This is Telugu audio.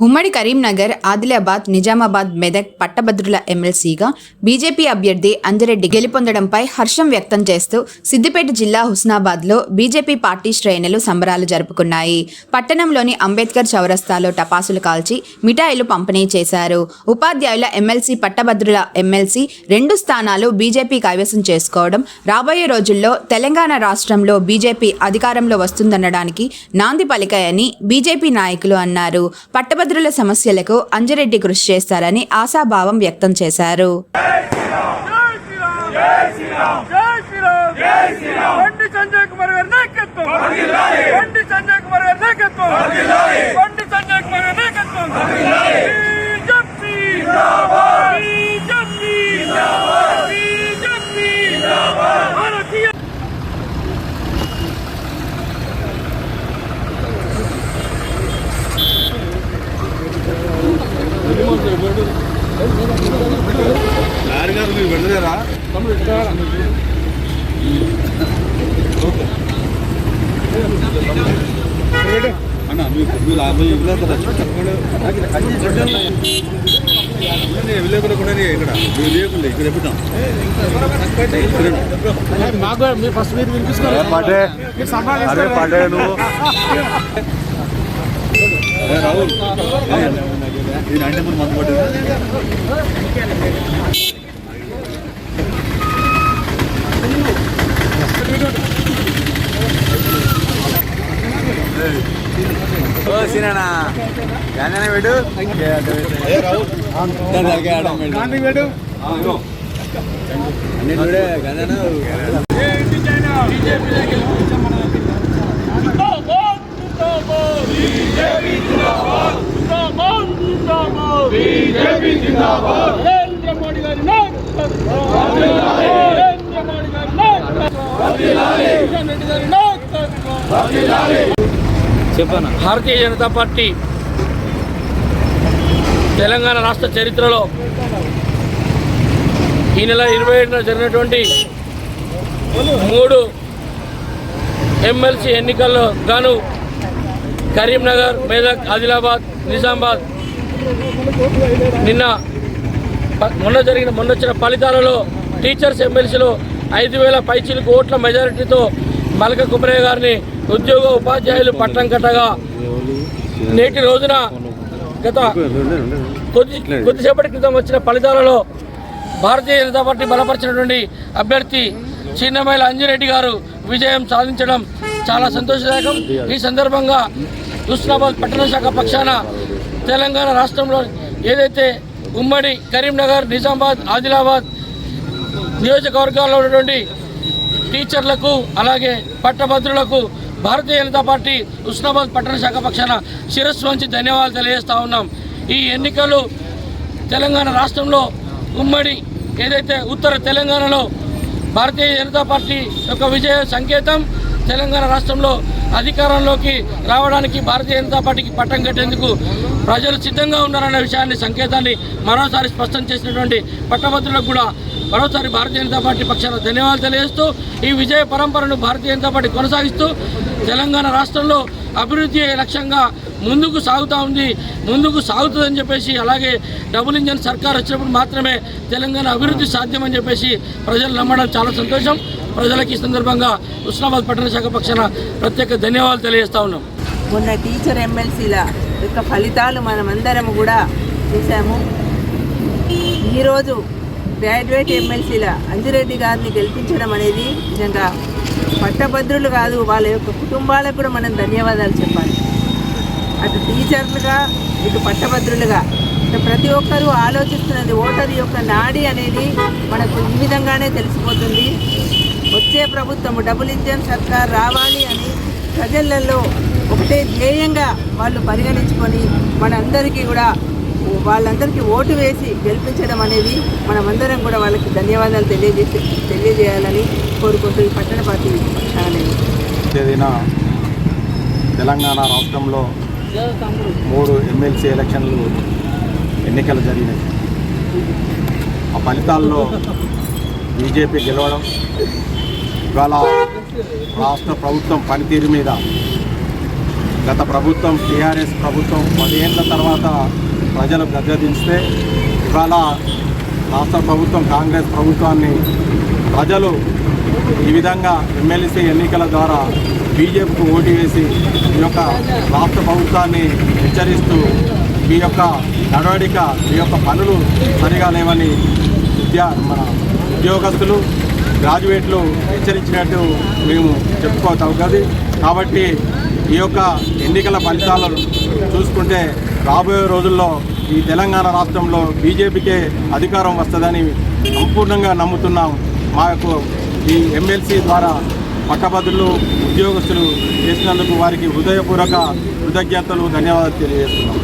ఉమ్మడి కరీంనగర్ ఆదిలాబాద్ నిజామాబాద్ మెదక్ పట్టభద్రుల ఎమ్మెల్సీగా బీజేపీ అభ్యర్థి అంజిరెడ్డి గెలుపొందడంపై హర్షం వ్యక్తం చేస్తూ సిద్దిపేట జిల్లా హుస్నాబాద్లో బీజేపీ పార్టీ శ్రేణులు సంబరాలు జరుపుకున్నాయి. పట్టణంలోని అంబేద్కర్ చౌరస్తాలో టపాసులు కాల్చి మిఠాయిలు పంపిణీ చేశారు. ఉపాధ్యాయుల ఎమ్మెల్సీ పట్టభద్రుల ఎమ్మెల్సీ రెండు స్థానాలు బీజేపీ కైవసం చేసుకోవడం రాబోయే రోజుల్లో తెలంగాణ రాష్ట్రంలో బీజేపీ అధికారంలో వస్తుందనడానికి నాంది పలికాయని బీజేపీ నాయకులు అన్నారు. పట్టభద్రుల సమస్యలకు అంజిరెడ్డి కృషి చేస్తారని ఆశాభావం వ్యక్తం చేశారు జై శ్రీరామ్ జై శ్రీరామ్ బండి సంజయ్ కుమార్ గారి నాయకత్వం బండి సంజయ్ కుమార్ గారి నాయకత్వం బండి సంజయ్ కుమార్ గారి నాయకత్వం బీజేపీ బీజేపీ బీజేపీ భారతీయ గారు మీరు వెళ్ళలేరా అన్న మీరు మీరు ఆ మీరు వెళ్ళలేదా వెళ్ళకుండా కూడా ఇక్కడ మీరు లేకుండా ఇక్కడ చెప్తాం అరే పడే నువ్వు. రాహుల్. ఇది మందు పడ్డది బీజేపీ జిందాబాద్. నరేంద్ర మోడీ గారి నాయకత్వం. నాయకత్వం. భారతీయ జనతా పార్టీ తెలంగాణ రాష్ట్ర చరిత్రలో ఈ నెల ఇరవై ఏడున జరిగినటువంటి మూడు ఎమ్మెల్సీ ఎన్నికల్లో గాను కరీంనగర్ మేదక్ ఆదిలాబాద్ నిజామాబాద్ నిన్న మొన్న జరిగిన మొన్న వచ్చిన ఫలితాలలో టీచర్స్ ఎమ్మెల్సీలో ఐదు వేల పైచీలకు ఓట్ల మెజారిటీతో మలక కుమరయ్య గారిని ఉద్యోగ ఉపాధ్యాయులు పట్టం కట్టగా నేటి రోజున గత కొద్ది కొద్దిసేపటి క్రితం వచ్చిన ఫలితాలలో భారతీయ జనతా పార్టీ బలపరిచినటువంటి అభ్యర్థి చిన్నమైల అంజిరెడ్డి గారు విజయం సాధించడం చాలా సంతోషదాయకం. ఈ సందర్భంగా హుస్నాబాద్ పట్టణ శాఖ పక్షాన తెలంగాణ రాష్ట్రంలో ఏదైతే ఉమ్మడి కరీంనగర్ నిజామాబాద్ ఆదిలాబాద్ నియోజకవర్గాల్లో ఉన్నటువంటి టీచర్లకు అలాగే పట్టభద్రులకు భారతీయ జనతా పార్టీ ఉస్నాబాద్ పట్టణ శాఖ పక్షాన శిరస్సు వంచి ధన్యవాదాలు తెలియజేస్తా ఉన్నాం. ఈ ఎన్నికలు తెలంగాణ రాష్ట్రంలో ఉమ్మడి ఏదైతే ఉత్తర తెలంగాణలో భారతీయ జనతా పార్టీ యొక్క విజయ సంకేతం తెలంగాణ రాష్ట్రంలో అధికారంలోకి రావడానికి భారతీయ జనతా పార్టీకి పట్టం కట్టేందుకు ప్రజలు సిద్ధంగా ఉన్నారన్న విషయాన్ని సంకేతాన్ని మరోసారి స్పష్టం చేసినటువంటి పట్టభద్రులకు కూడా మరోసారి భారతీయ జనతా పార్టీ పక్షాన ధన్యవాదాలు తెలియజేస్తూ ఈ విజయ పరంపరను భారతీయ జనతా పార్టీ కొనసాగిస్తూ తెలంగాణ రాష్ట్రంలో అభివృద్ధి లక్ష్యంగా ముందుకు సాగుతూ ఉంది ముందుకు సాగుతుందని చెప్పేసి అలాగే డబుల్ ఇంజన్ సర్కార్ వచ్చినప్పుడు మాత్రమే తెలంగాణ అభివృద్ధి సాధ్యమని చెప్పేసి ప్రజలు నమ్మడం చాలా సంతోషం. ప్రజలకు ఈ సందర్భంగా ఉస్నాబాద్ పట్టణ శాఖ పక్షాన ప్రత్యేక ధన్యవాదాలు తెలియజేస్తా ఉన్నాం. మొన్న టీచర్ ఎమ్మెల్సీల యొక్క ఫలితాలు మనమందరం కూడా చూసాము ఈరోజు గ్రాడ్యుయేట్ ఎమ్మెల్సీల అంజిరెడ్డి గారిని గెలిపించడం అనేది నిజంగా పట్టభద్రులు కాదు వాళ్ళ యొక్క కుటుంబాలకు కూడా మనం ధన్యవాదాలు చెప్పాలి. అటు టీచర్లుగా ఇటు పట్టభద్రులుగా ప్రతి ఒక్కరూ ఆలోచిస్తున్నది ఓటర్ యొక్క నాడి అనేది మనకు ఈ విధంగానే తెలిసిపోతుంది. వచ్చే ప్రభుత్వం డబుల్ ఇంజన్ సర్కార్ రావాలి అని ప్రజలలో ఒకటే ధ్యేయంగా వాళ్ళు పరిగణించుకొని మనందరికీ కూడా వాళ్ళందరికీ ఓటు వేసి గెలిపించడం అనేది మనమందరం కూడా వాళ్ళకి ధన్యవాదాలు తెలియజేసి తెలియజేయాలని కోరుకుంటూ ఈ పట్టణ పార్టీ తేదీన తెలంగాణ రాష్ట్రంలో మూడు ఎమ్మెల్సీ ఎలక్షన్లు ఎన్నికలు జరిగినాయి. ఆ ఫలితాల్లో బీజేపీ గెలవడం ఇవాళ రాష్ట్ర ప్రభుత్వం పనితీరు మీద గత ప్రభుత్వం టీఆర్ఎస్ ప్రభుత్వం పదేళ్ళ తర్వాత ప్రజలు గద్దదించితే ఇవాళ రాష్ట్ర ప్రభుత్వం కాంగ్రెస్ ప్రభుత్వాన్ని ప్రజలు ఈ విధంగా ఎమ్మెల్సీ ఎన్నికల ద్వారా బీజేపీకి ఓటు వేసి ఈ యొక్క రాష్ట్ర ప్రభుత్వాన్ని హెచ్చరిస్తూ మీ యొక్క నడవడిక మీ యొక్క పనులు సరిగా లేవని విద్యా మన ఉద్యోగస్తులు గ్రాడ్యుయేట్లు హెచ్చరించినట్టు మేము చెప్పుకోగలది కాబట్టి ఈ యొక్క ఎన్నికల ఫలితాలను చూసుకుంటే రాబోయే రోజుల్లో ఈ తెలంగాణ రాష్ట్రంలో బీజేపీకే అధికారం వస్తుందని సంపూర్ణంగా నమ్ముతున్నాం. మా యొక్క ఈ ఎమ్మెల్సీ ద్వారా పట్టభద్రులు ఉద్యోగస్తులు చేసినందుకు వారికి హృదయపూర్వక కృతజ్ఞతలు ధన్యవాదాలు తెలియజేస్తున్నాం.